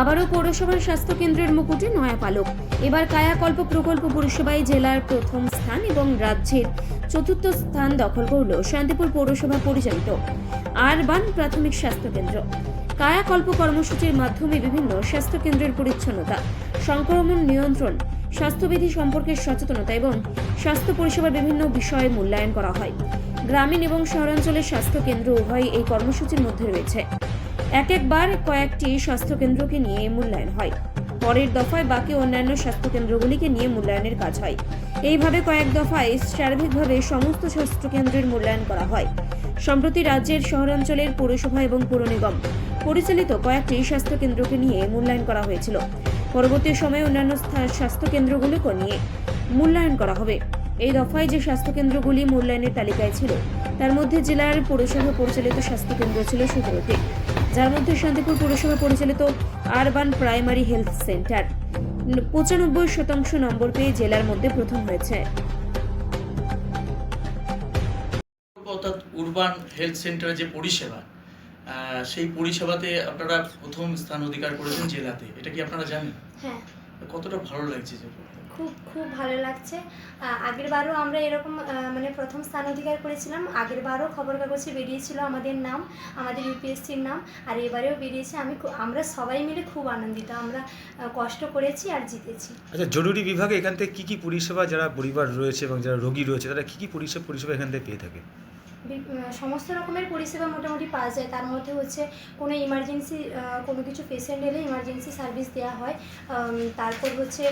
আবারও পৌরসভার স্বাস্থ্য কেন্দ্রের মুকুটে নয়া পালক। এবার কায়াকল্প প্রকল্প পরিষেবায় জেলার প্রথম স্থান এবং রাজ্যের চতুর্থ স্থান দখল করল শান্তিপুর পৌরসভা পরিচালিত আরবান প্রাথমিক স্বাস্থ্য কেন্দ্র কায়াকল্প কর্মসূচির মাধ্যমে বিভিন্ন স্বাস্থ্য কেন্দ্রের পরিচ্ছন্নতা, সংক্রমণ নিয়ন্ত্রণ, স্বাস্থ্যবিধি সম্পর্কে সচেতনতা এবং স্বাস্থ্য পরিষেবার বিভিন্ন বিষয়ে মূল্যায়ন করা হয়। গ্রামীণ এবং শহরাঞ্চলের স্বাস্থ্য কেন্দ্র উভয় এই কর্মসূচির মধ্যে রয়েছে। এক একবার কয়েকটি স্বাস্থ্য কেন্দ্রকে নিয়ে মূল্যায়ন হয়। পরের দফায় বাকি অন্যান্য স্বাস্থ্য কেন্দ্রগুলিকে নিয়ে মূল্যায়নের কাজ হয়। এইভাবে কয়েক দফায় সার্বিকভাবে সমস্ত স্বাস্থ্য কেন্দ্রের মূল্যায়ন করা হয়। সম্প্রতি রাজ্যের শহরাঞ্চলের পৌরসভা এবং পৌর নিগম পরিচালিত কয়েকটি স্বাস্থ্য কেন্দ্রকে নিয়ে মূল্যায়ন করা হয়েছিল। পরবর্তী সময়ে অন্যান্য স্থা- স্বাস্থ্য কেন্দ্রগুলিকে নিয়ে মূল্যায়ন করা হবে। এই দফায় যে স্বাস্থ্য কেন্দ্রগুলি মূল্যায়নের তালিকায় ছিল তার মধ্যে জেলার পৌরসভা পরিচালিত স্বাস্থ্য কেন্দ্র ছিল সতেরোটি যার মধ্যে শান্তিপুর পৌরসভা পরিচালিত আরবান প্রাইমারি হেলথ সেন্টার। পঁচানব্বই শতাংশ নম্বর পেয়ে জেলার মধ্যে প্রথম হয়েছে। অর্থাৎ উরবান হেলথ সেন্টারের যে পরিষেবা আহ, সেই পরিষেবাতে আপনারা প্রথম স্থান অধিকার করেছেন জেলাতে এটা কি আপনারা জানেন? হ্যাঁ। কতটা ভালো লাগছে যে খুব খুব ভালো লাগছে। আগের বারও আমরা এরকম মানে প্রথম স্থান অধিকার করেছিলাম। আগের বারও খবর কাগজে বেরিয়েছিল আমাদের নাম, আমাদের ইউপিএসসির নাম, আর এবারেও বেরিয়েছে। আমি আমরা সবাই মিলে খুব আনন্দিত। আমরা কষ্ট করেছি আর জিতেছি। আচ্ছা জরুরি বিভাগে এখান থেকে কী কী পরিষেবা যারা পরিবার রয়েছে এবং যারা রোগী রয়েছে, তারা কী কী পরিষেবা পরিষেবা এখান থেকে পেয়ে থাকে? সমস্ত রকমের পরিষেবা মোটামুটি পাওয়া যায়। তার মধ্যে হচ্ছে কোনো ইমার্জেন্সি কোনো কিছু পেশেন্ট এলে ইমার্জেন্সি সার্ভিস দেওয়া হয়। তারপর হচ্ছে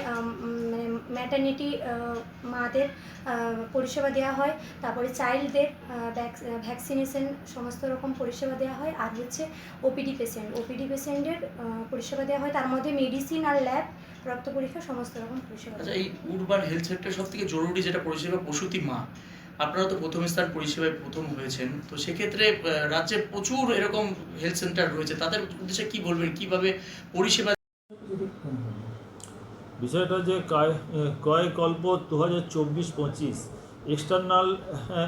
মানে ম্যাটার্নিটি মাদের পরিষেবা দেওয়া হয়। তারপরে চাইল্ডদের ভ্যাকসিনেশন সমস্ত রকম পরিষেবা দেওয়া হয়। আর হচ্ছে ওপিডি পেশেন্ট ওপিডি পেশেন্টের পরিষেবা দেওয়া হয়। তার মধ্যে মেডিসিন আর ল্যাব রক্ত পরীক্ষা সমস্ত রকম পরিষেবা আচ্ছা এই উরবান হেলথ সেন্টার সব থেকে জরুরি যেটা পরিষেবা, প্রসূতি মা। আপনারা তো প্রথম স্থান পরিষেবায় প্রথম হয়েছেন। তো সেক্ষেত্রে রাজ্যে প্রচুর এরকম হেলথ সেন্টার রয়েছে। তাদের উদ্দেশ্যে কি বলবেন? কীভাবে পরিষেবা বিষয়টা যে কায় কল্প দু হাজার চব্বিশ পঁচিশ এক্সটার্নাল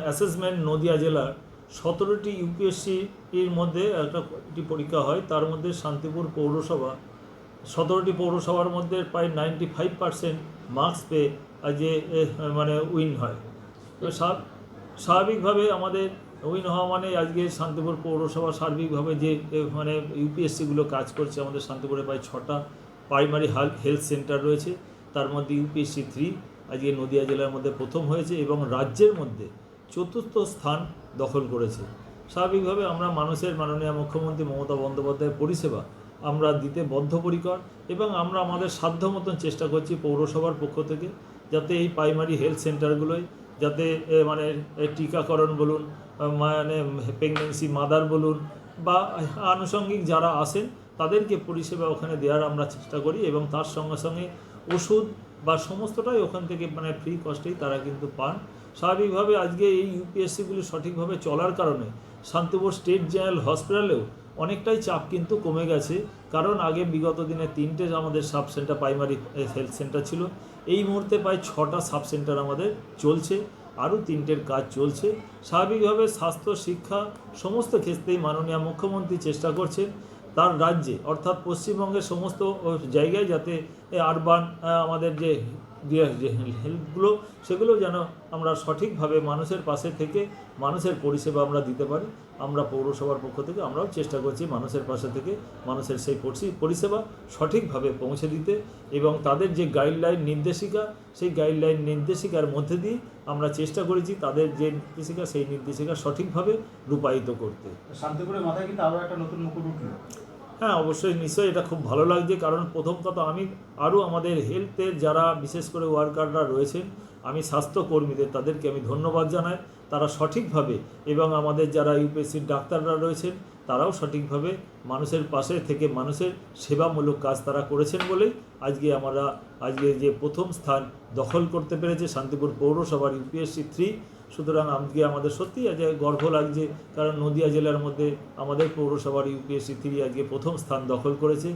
অ্যাসেসমেন্ট নদিয়া জেলার সতেরোটি ইউপিএসসি এর মধ্যে একটা একটি পরীক্ষা হয়। তার মধ্যে শান্তিপুর পৌরসভা, সতেরোটি পৌরসভার মধ্যে প্রায় নাইনটি ফাইভ পার্সেন্ট মার্কস পেয়ে যে মানে উইন হয়। তো স্বা- স্বাভাবিকভাবে আমাদের উইন হওয়া মানে আজকে শান্তিপুর পৌরসভা সার্বিকভাবে যে মানে ইউপিএসসিগুলো কাজ করছে, আমাদের শান্তিপুরে প্রায় ছটা প্রাইমারি হেলথ সেন্টার রয়েছে। তার মধ্যে ইউপিএসসি থ্রি আজকে নদিয়া জেলার মধ্যে প্রথম হয়েছে এবং রাজ্যের মধ্যে চতুর্থ স্থান দখল করেছে। স্বাভাবিকভাবে আমরা মানুষের মাননীয় মুখ্যমন্ত্রী মমতা বন্দ্যোপাধ্যায়ের পরিষেবা আমরা দিতে বদ্ধপরিকর এবং আমরা আমাদের সাধ্য মতন চেষ্টা করছি পৌরসভার পক্ষ থেকে যাতে এই প্রাইমারি হেলথ সেন্টারগুলোয় যাতে মানে টিকাকরণ বলুন মানে প্রেগনেন্সি মাদার বলুন বা আনুষঙ্গিক যারা আসেন তাদেরকে পরিষেবা ওখানে দেওয়ার আমরা চেষ্টা করি এবং তার সঙ্গে সঙ্গে ওষুধ বা সমস্তটাই ওখান থেকে মানে ফ্রি কস্টেই তারা কিন্তু পান। স্বাভাবিকভাবে আজকে এই ইউপিএসসিগুলি সঠিকভাবে চলার কারণে শান্তিপুর স্টেট জেনারেল হসপিটালেও অনেকটাই চাপ কিন্তু কমে গেছে। কারণ আগে বিগত দিনে তিনটে আমাদের sub centre primary health centre ছিল, এই মুহূর্তে প্রায় ছটা সাব সেন্টার আমাদের চলছে, আরও তিনটের কাজ চলছে। স্বাভাবিকভাবে স্বাস্থ্য, শিক্ষা সমস্ত ক্ষেত্রেই মাননীয় মুখ্যমন্ত্রী চেষ্টা করছেন। তার রাজ্যে, অর্থাৎ পশ্চিমবঙ্গের সমস্ত জায়গায় যাতে আরবান আমাদের যে যে- হেল্পগুলো সেগুলো যেন আমরা সঠিকভাবে মানুষের পাশে থেকে, মানুষের পরিষেবা আমরা দিতে পারি। আমরা পৌরসভার পক্ষ থেকে আমরাও চেষ্টা করছি মানুষের পাশে থেকে, মানুষের সেই পরিষেবা সঠিকভাবে পৌঁছে দিতে এবং তাদের যে গাইডলাইন নির্দেশিকা, সেই গাইডলাইন নির্দেশিকার মধ্যে দিয়ে আমরা চেষ্টা করেছি তাদের যে নির্দেশিকা, সেই নির্দেশিকা সঠিকভাবে রূপায়িত করতে। শান্তিপুরের মাথায় কিন্তু আরও একটা নতুন মুকুট উঠল। হ্যাঁ অবশ্যই, নিশ্চয়ই এটা খুব ভালো লাগছে, কারণ প্রথম কথা আমি আরও আমাদের হেলথের যারা বিশেষ করে ওয়ার্কাররা রয়েছেন, আমি স্বাস্থ্যকর্মীদের তাদেরকে আমি ধন্যবাদ জানাই। তারা সঠিকভাবে এবং আমাদের যারা ইউপিএসসির ডাক্তাররা রয়েছেন, তারাও সঠিকভাবে মানুষের পাশে থেকে মানুষের সেবামূলক কাজ তারা করেছেন বলেই আজকে আমরা, আজকে যে প্রথম স্থান দখল করতে পেরেছে শান্তিপুর পৌরসভার ইউপিএসসি থ্রি সুতরাং আজকে আমাদের সত্যি আজ গর্ব লাগছে, কারণ নদিয়া জেলার মধ্যে আমাদের পৌরসভার ইউপিএসসি থ্রি আজকে প্রথম স্থান দখল করেছে।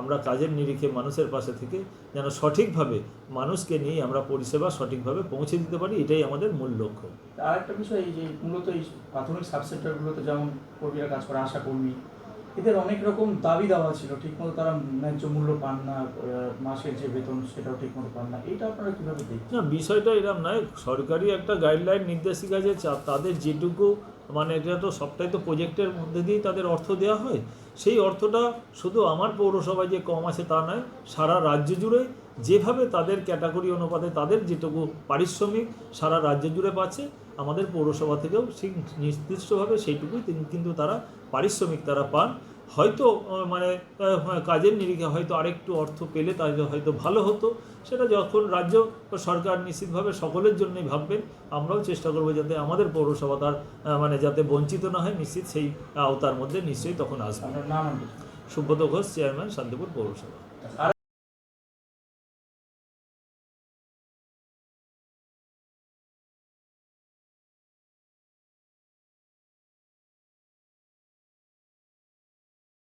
আমরা কাজের নিরিখে মানুষের পাশে থেকে যেন সঠিকভাবে মানুষকে নিয়ে আমরা পরিষেবা সঠিকভাবে পৌঁছে দিতে পারি, এটাই আমাদের মূল লক্ষ্য। আর একটা বিষয় এই যে মূলত এই প্রাথমিক সাবসেক্টরগুলোতে যেমন কর্মীরা কাজ করে আশা কর্মী এদের অনেক রকম দাবি দাওয়া ছিল, ঠিকমতো তারা ন্যায্য মূল্য পান না মাসের যে বেতন সেটাও ঠিকমতো পান না। এটা আপনারা কীভাবে দেখছেন? না, বিষয়টা এরকম নয়। সরকারি একটা গাইডলাইন নির্দেশিকা যে তাদের যেটুকু মানে এটা তো সবটাই তো প্রজেক্টের মধ্যে দিয়েই তাদের অর্থ দেওয়া হয়। সেই অর্থটা শুধু আমার পৌরসভায় যে কম আছে তা নয়, সারা রাজ্য জুড়ে যেভাবে তাদের ক্যাটাগরি অনুপাতে তাদের যেটুকু পারিশ্রমিক সারা রাজ্য জুড়ে পাচ্ছে আমাদের পৌরসভা থেকেও সেই নির্দিষ্টভাবে সেইটুকুই তিন- কিন্তু তারা পারিশ্রমিক তারা পান। হয়তো মানে কাজের নিরিখে হয়তো আরেকটু অর্থ পেলে তাহলে হয়তো ভালো হতো। সেটা যখন রাজ্য সরকার নিশ্চিতভাবে সকলের জন্যই ভাববেন আমরাও চেষ্টা করব যাতে আমাদের পৌরসভা তার মানে যাতে বঞ্চিত না হয় নিশ্চিত সেই আওতার মধ্যে নিশ্চয়ই তখন আসবে। সুব্রত ঘোষ চেয়ারম্যান শান্তিপুর পৌরসভা।